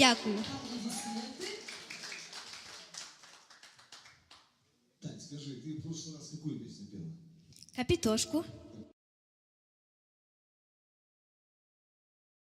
Дякую. Так, скажи, ти в прошлый раз какую песню пела? Капітошку.